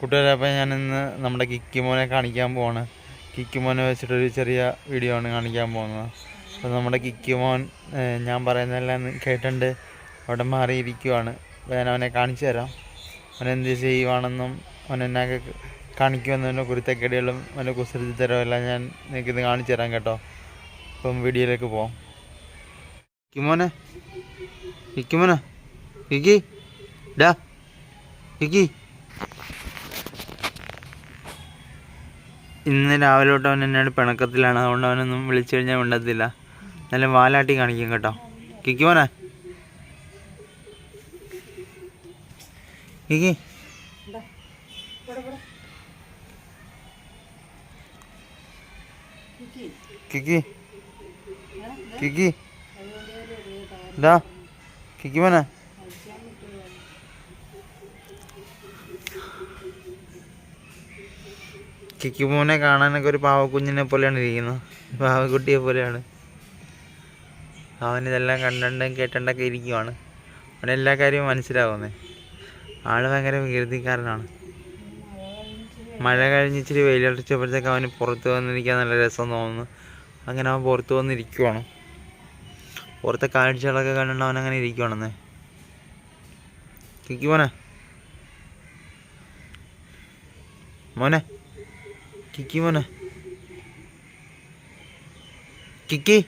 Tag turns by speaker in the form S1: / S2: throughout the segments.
S1: കൂട്ടുകാരെ ഞാൻ ഇന്ന് നമ്മുടെ കിക്കിമോനെ കാണിക്കാൻ പോവാണ്. കിക്കിമോനെ വെച്ചിട്ടൊരു ചെറിയ വീഡിയോ ആണ് കാണിക്കാൻ പോകുന്നത്. അപ്പോൾ നമ്മുടെ കിക്കിമോൻ ഞാൻ പറയുന്നതെല്ലാം കേട്ടിട്ട് അവിടെ മാറിയിരിക്കുവാണ്. ഞാൻ അവനെ കാണിച്ചു തരാം. അവൻ എന്ത് ചെയ്യുവാണെന്നും അവൻ എന്നൊക്കെ കാണിക്കുമെന്നതിന്റെ അവനെ കുസൃതി തരവും എല്ലാം ഞാൻ നിനക്കിത് കാണിച്ചു തരാം കേട്ടോ. അപ്പം വീഡിയോയിലേക്ക് പോവാം. കിക്കിമോനെ കിക്കിമോനെ കിക്കി ഡാ കിക്കി. ഇന്ന് രാവിലെ തൊട്ട് അവൻ എന്നോട് പിണക്കത്തിലാണ്. അതുകൊണ്ട് അവനൊന്നും വിളിച്ചു കഴിഞ്ഞാൽ മിണ്ടത്തില്ല. നല്ല വാലാട്ടി കാണിക്കും കേട്ടോ. കിക്കി മോനെ. കിക്കി. കിക്കി. കിക്കി. ഡാ കിക്കി മോനെ. കിക്കിമോനെ കാണാനൊക്കെ ഒരു പാവക്കുഞ്ഞിനെ പോലെയാണ് ഇരിക്കുന്നത്. പാവക്കുട്ടിയെ പോലെയാണ്. അവൻ ഇതെല്ലാം കണ്ടും കേട്ടണ്ടൊക്കെ ഇരിക്കുവാണ്. അവന് എല്ലാ കാര്യവും മനസ്സിലാവുന്നേ. ആൾ ഭയങ്കര വികൃതിക്കാരനാണ്. മഴ കഴിഞ്ഞ് വെയിലടിച്ചപ്പോഴത്തേക്ക് അവന് പുറത്ത് വന്നിരിക്കാൻ നല്ല രസം തോന്നുന്നു. അങ്ങനെ അവൻ പുറത്ത് വന്നിരിക്കുവാണ്. പുറത്തെ കാഴ്ചകളൊക്കെ കണ്ടുകൊണ്ട് അവൻ അങ്ങനെ ഇരിക്കുവാണെന്നേ. കിക്കി മോനെ. കിക്കി മോനെ. കിക്കി.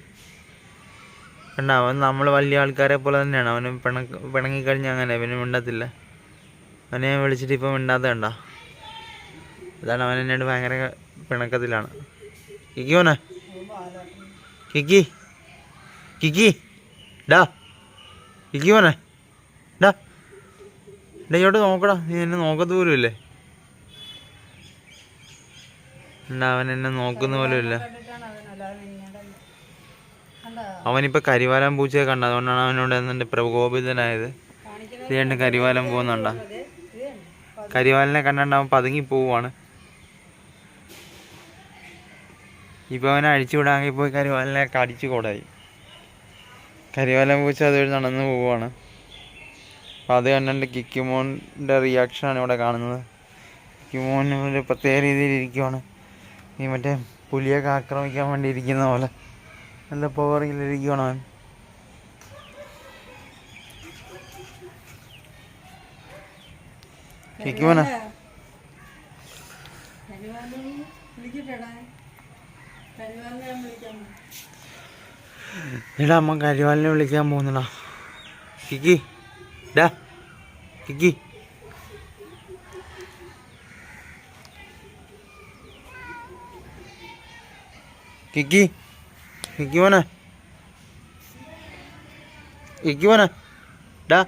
S1: കണ്ട അവൻ നമ്മൾ വലിയ ആൾക്കാരെ പോലെ തന്നെയാണ്. അവന് പിണങ്ങി പിണങ്ങിക്കഴിഞ്ഞാൽ അങ്ങനെ അവന് മിണ്ടത്തില്ല. അവനെ ഞാൻ വിളിച്ചിട്ട് ഇപ്പം മിണ്ടാത്ത കണ്ട. അതാണ് അവൻ എന്നോട് ഭയങ്കര പിണക്കത്തിലാണ്. കിക്കി മോനെ. കിക്കി. കിക്കി. ഡാ. കിക്കി മോനെ. ഡാ. ഡാ നോക്കടാ. നീ എന്നെ നോക്കത്ത് പോലും ഇല്ലേ ഉണ്ട്, അവൻ എന്നെ നോക്കുന്ന പോലുമില്ല. ഇല്ല. അവനിപ്പോ കരിവാലം പൂച്ചയെ കണ്ട? അതുകൊണ്ടാണ് അവനോട് എന്നെ പ്രകോപിതനായത്. ഇതേണ്ട് കരിവാലം പോകുന്നുണ്ട? കരിവാലിനെ കണ്ടാണ്ട് അവൻ പതുങ്ങി പോവാണ് ഇപ്പൊ അവനെ അഴിച്ചു വിടാമെങ്കിൽ പോയി കരിവാലിനെ കടിച്ചു കൂടായി. കരിവാലം പൂച്ച അതുവഴി നടന്നു പോവാണ് അപ്പൊ അത് കണ്ടുകൊണ്ട് കിക്കിമോന്റെ റിയാക്ഷനാണ് ഇവിടെ കാണുന്നത്. കിക്കിമോൻ ഒരു പ്രത്യേക രീതിയിൽ ഇരിക്കുവാണ്. ഈ മറ്റേ പുലിയൊക്കെ ആക്രമിക്കാൻ വേണ്ടി ഇരിക്കുന്ന പോലെ. നല്ല പവറിലിരിക്കുകയാണ് അവൻ. ശരിക്കുമോനാ എടാ അമ്മ കരിവാലിനെ വിളിക്കാൻ പോകുന്നടാ. കിക്കി ഡാ കിക്കി. കിക്കി കിക്കി മോനെ കിക്കി മോനെ ഡാ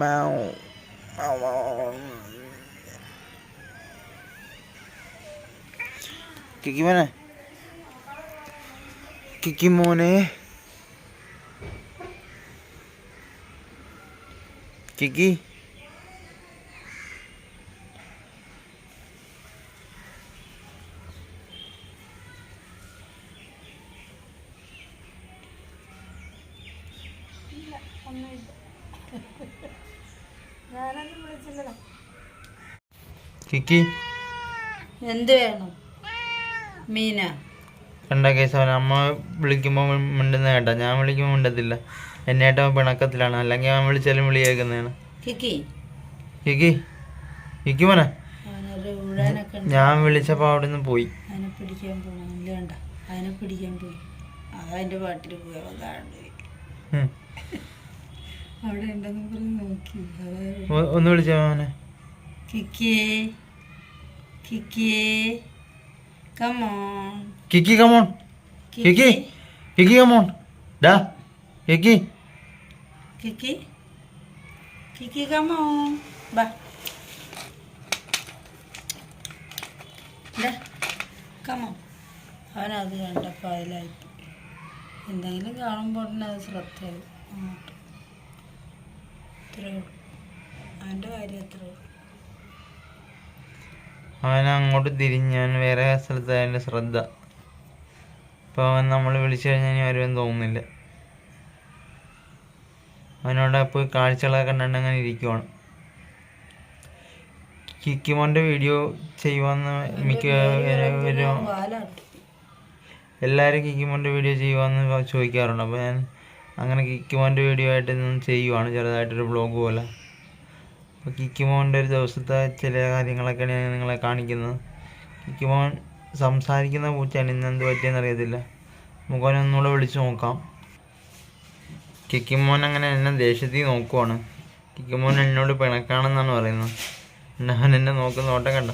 S1: Mau. Mau, mau. Kiki mana? Kiki മോനെ കിക്കി കിക്കി
S2: എന്ത് വേണം? മീന?
S1: കണ്ട കേസ് അവൻ അമ്മ വിളിക്കുമ്പോൾ മിണ്ടുന്ന കേട്ടാ. ഞാൻ വിളിക്കുമ്പോൾ മിണ്ടത്തില്ല. എന്നേട്ട പിണക്കത്തിലാണ്. അല്ലെങ്കിൽ അവൻ വിളിച്ചാലും വിളി കേൾക്കുന്നതാണ് മോനെ. ഞാൻ വിളിച്ചപ്പോൾ അവിടെ നിന്ന് പോയി.
S2: അതിനെ പിടിക്കാൻ പോകണം ഇല്ല കണ്ട അതിനെ പിടിക്കാൻ പോയി. അതിന്റെ പാട്ടിൽ പോയി. അവൻ കാണുന്നു
S1: ഉം.
S2: അവിടെ ഉണ്ടെന്ന് പറഞ്ഞ് നോക്കി. അതായത്
S1: ഒന്ന് വിളിച്ചോ മോനെ
S2: കിക്കിയേ. കിക്കിയേ. Come on
S1: Kiki come on Kiki Kiki. Come on ഡാ കിക്കി
S2: കിക്കി കിക്കി കമോൺ ബാ കമോൺ അവനത് കണ്ടപ്പോൾ അതിലായിട്ട് എന്തെങ്കിലും കാണുമ്പോൾ ഉടനെ അത് ശ്രദ്ധയാവും. അങ്ങോട്ട്. ഇത്രയേ ഉള്ളൂ. അവന്റെ കാര്യം അത്രേ ഉള്ളൂ.
S1: അവൻ അങ്ങോട്ട് തിരിഞ്ഞ് അവൻ വേറെ സ്ഥലത്തായ ശ്രദ്ധ. അപ്പോൾ അവൻ നമ്മൾ വിളിച്ചു കഴിഞ്ഞാൽ ഇനി വരുമെന്ന് തോന്നുന്നില്ല. അവനോട് പോയി കാഴ്ചകളൊക്കെ കണ്ടുകൊണ്ട് അങ്ങനെ ഇരിക്കുവാണ്. കിക്കിമോന്റെ വീഡിയോ ചെയ്യുവാന്ന് മിക്ക എല്ലാവരും കിക്കിമോന്റെ വീഡിയോ ചെയ്യുവാന്ന് ചോദിക്കാറുണ്ട്. അപ്പോൾ ഞാൻ അങ്ങനെ കിക്കിമോന്റെ വീഡിയോ ആയിട്ട് ചെയ്യുവാണ്. ചെറുതായിട്ടൊരു ബ്ലോഗ് പോലെ. അപ്പോൾ കിക്കിമോന്റെ ഒരു ദിവസത്തെ ചില കാര്യങ്ങളൊക്കെ ഞാൻ നിങ്ങളെ കാണിക്കുന്നത്. കിക്കിമോൻ സംസാരിക്കുന്ന പൂച്ചയാണ് ഇന്ന് എന്ത് പറ്റിയെന്ന് അറിയത്തില്ല. മുഖനൊന്നുകൂടെ ഒന്നുകൂടെ വിളിച്ച് നോക്കാം. കിക്കിമോൻ അങ്ങനെ എന്നെ ദേഷ്യത്തിൽ നോക്കുവാണ്. കിക്കിമോൻ എന്നോട് പിണക്കാണെന്നാണ് പറയുന്നത്. ഞാൻ എന്നെ നോക്കുന്ന നോട്ടം കണ്ട?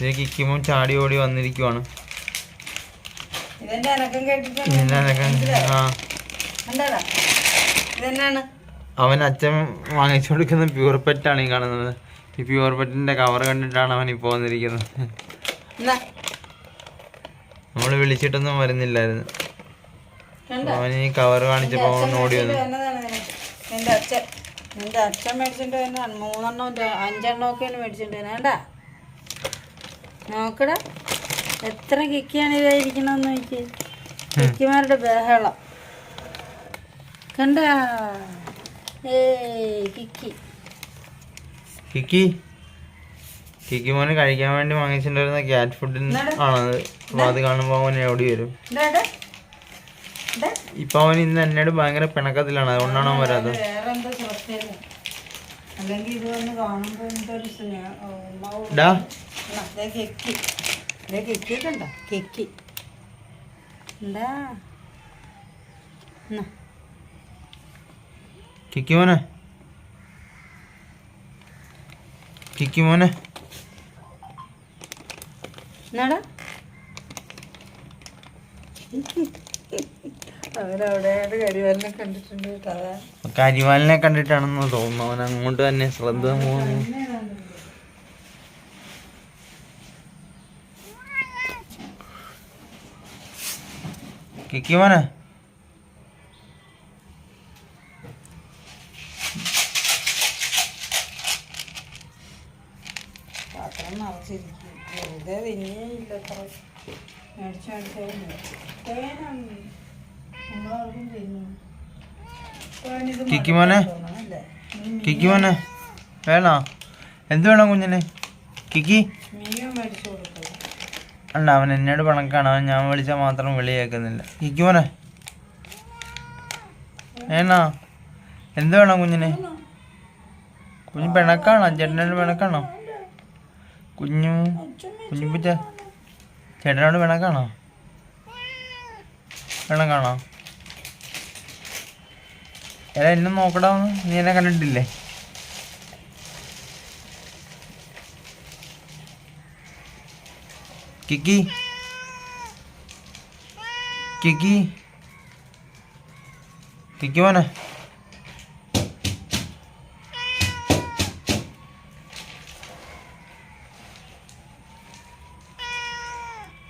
S1: ഇത് കിക്കിമോൻ ചാടി ഓടി വന്നിരിക്കുവാണ്.
S2: അനക്കം കേട്ടിട്ട്
S1: ആ.
S2: എന്താണ്
S1: അവൻ അച്ഛൻ വാങ്ങിച്ചു കൊടുക്കുന്ന പ്യൂർ പെറ്റാണ് ഈ കാണുന്നത്. ഈ പ്യൂർ പെറ്റിന്റെ കവർ കണ്ടിട്ടാണ് അവൻ ഇപ്പോൾ വന്നിരിക്കുന്നത്. നമ്മൾ വിളിച്ചിട്ടൊന്നും വരുന്നില്ലായിരുന്നു. അവൻ ഈ കവർ കാണിച്ചപ്പോൾ അവൻ ഓടി വന്നു.
S2: നിന്റെ അച്ഛൻ നിന്റെ അച്ഛൻ മേടിച്ചിട്ട് മൂന്നെണ്ണം അഞ്ചെണ്ണം ഒക്കെ മേടിച്ചിട്ട് വേണ്ട നോക്കടാ. എത്ര കിക്കിയാണ് ഇതായിരിക്കണമെന്ന് നോക്കി കിക്കിമാരുടെ ബഹളം. കണ്ട? കിക്കി.
S1: കിക്കി? മോനെ മോന് കഴിക്കാൻ വേണ്ടി വാങ്ങിച്ചിട്ടുണ്ടായിരുന്ന ക്യാറ്റ് ഫുഡിന് ആണത്. അപ്പോൾ അത് കാണുമ്പോൾ അവൻ ഓടി വരും. ഇപ്പൊ അവൻ ഇന്ന് എന്നോട് ഭയങ്കര പിണക്കത്തിലാണ്. അതുകൊണ്ടാണ് അവൻ
S2: കൊടുക്കും. ദേ കെക്കി. എന്താ?
S1: കിക്കി മോനെ. കിക്കി മോനെ.
S2: ना കരിവാലിനെ
S1: കണ്ടിട്ടാണെന്ന് തോന്നുന്നു. അവൻ അങ്ങോട്ട് തന്നെ ശ്രദ്ധ പോകുന്നു കിക്കി മോനെ
S2: പാത്രം നിറച്ചിരിക്കും വെറുതെ തിന്നിയില്ല അത്ര മേടിച്ച് മേടിച്ച് തേനാണ് നമ്മളാർക്കും തിന്നു തേനിത്
S1: കിക്കി മോനെ. കിക്കി മോനെ. വേണോ? എന്ത് വേണം കുഞ്ഞിന്? കിക്കി? അല്ല അവൻ എന്നോട് പണക്കാണ്. അവൻ ഞാൻ വിളിച്ചാൽ മാത്രം വിളി കേൾക്കുന്നില്ല. കിക്കി മോനെ. ഏണോ എന്ത് വേണം കുഞ്ഞിന്? കുഞ്ഞ് പിണക്കാണോ? ചേട്ടനോട് പിണക്കാണോ? കുഞ്ഞു കുഞ്ഞു പൂച്ച ചേട്ടനോട് പിണക്കാണോ? പിണക്കാണോ? എടാ എന്നെ നോക്കടാ നീ എന്നെ കണ്ടിട്ടില്ലേ? കിക്കി. കിക്കി. കിക്കി പോനെ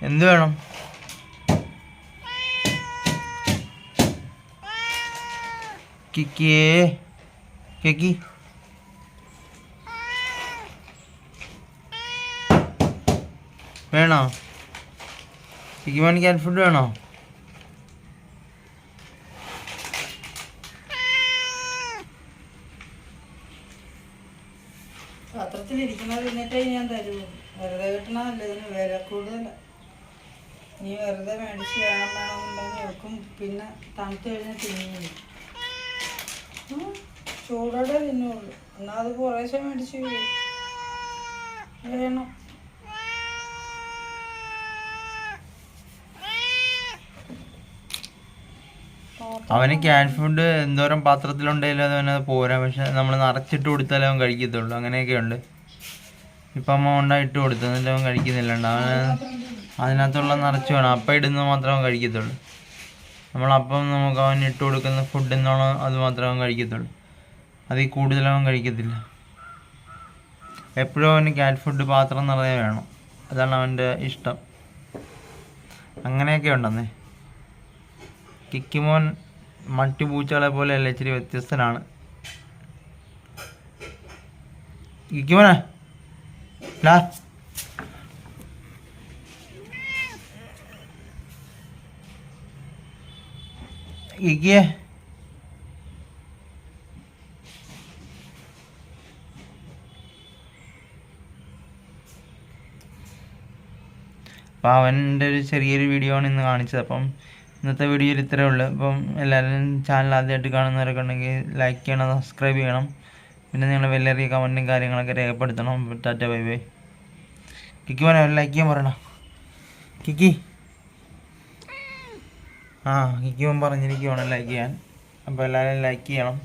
S1: എന്ത് വേണം? കിക്കിയേ കിക്കി. വേണോ? കിക്കി മോന് ക്യാറ്റ് ഫുഡ് വേണോ?
S2: പാത്രത്തിലിരിക്കുന്നത് തിന്നിട്ടേ ഞാൻ തരൂ. വെറുതെ കിട്ടണമല്ല ഇതിന് വില കൂടുതല. നീ വെറുതെ മേടിച്ച് വേണം വേണമെന്നുണ്ടെങ്കിൽ വെക്കും. പിന്നെ തണുത്ത് കഴിഞ്ഞാൽ തിന്നു ചൂടോടെ തിന്നുള്ളൂ. എന്നാൽ അത് കുറേശ്ശെ മേടിച്ച് വേണം.
S1: അവന് ക്യാറ്റ് ഫുഡ് എന്തോരം പാത്രത്തിലുണ്ടെങ്കിലും അത് അവനത് പോരാ. പക്ഷെ നമ്മൾ നിറച്ചിട്ട് കൊടുത്താലേ അവൻ കഴിക്കത്തുള്ളൂ. അങ്ങനെയൊക്കെ ഉണ്ട് ഇപ്പം അമ്മ ഉണ്ടായിട്ട് കൊടുത്തു എന്നിട്ട് അവൻ കഴിക്കുന്നില്ല. അവന് അതിനകത്തുള്ള നിറച്ച് വേണം. അപ്പം ഇടുന്നത് മാത്രമേ അവൻ കഴിക്കത്തുള്ളൂ. നമ്മളപ്പം നമുക്ക് അവൻ ഇട്ട് കൊടുക്കുന്ന ഫുഡ് എന്നോണം അത് മാത്രമേ അവൻ കഴിക്കത്തുള്ളൂ. അതിൽ കൂടുതൽ അവൻ കഴിക്കത്തില്ല. എപ്പോഴും അവന് ക്യാറ്റ് ഫുഡ് പാത്രം നിറയെ വേണം. അതാണ് അവന്റെ ഇഷ്ടം. അങ്ങനെയൊക്കെ ഉണ്ടെന്നേ. കിക്കിമോൻ മറ്റു പൂച്ചകളെ പോലെയല്ല ഇച്ചിരി വ്യത്യസ്തനാണ്. കിക്കിമോനെ ഡാ കിക്കിയെ അപ്പോൾ അവന്റെ ഒരു ചെറിയൊരു വീഡിയോ ആണ് ഇന്ന് കാണിച്ചത്. അപ്പം ഇന്നത്തെ വീഡിയോയിൽ ഇത്രയേ ഉള്ളൂ. അപ്പം എല്ലാവരും ചാനൽ ആദ്യമായിട്ട് കാണുന്നവരൊക്കെ ഉണ്ടെങ്കിൽ ലൈക്ക് ചെയ്യണം സബ്സ്ക്രൈബ് ചെയ്യണം. പിന്നെ നിങ്ങൾ വലിയ കമന്റും കാര്യങ്ങളൊക്കെ രേഖപ്പെടുത്തണം. Tata bye bye. കിക്കി പറയാം ലൈക്ക് ചെയ്യാൻ പറയണം. കിക്കി. ആ ഇക്കും പറഞ്ഞിരിക്കുവാണ് ലൈക്ക് ചെയ്യാൻ. അപ്പോൾ എല്ലാവരും ലൈക്ക് ചെയ്യണം.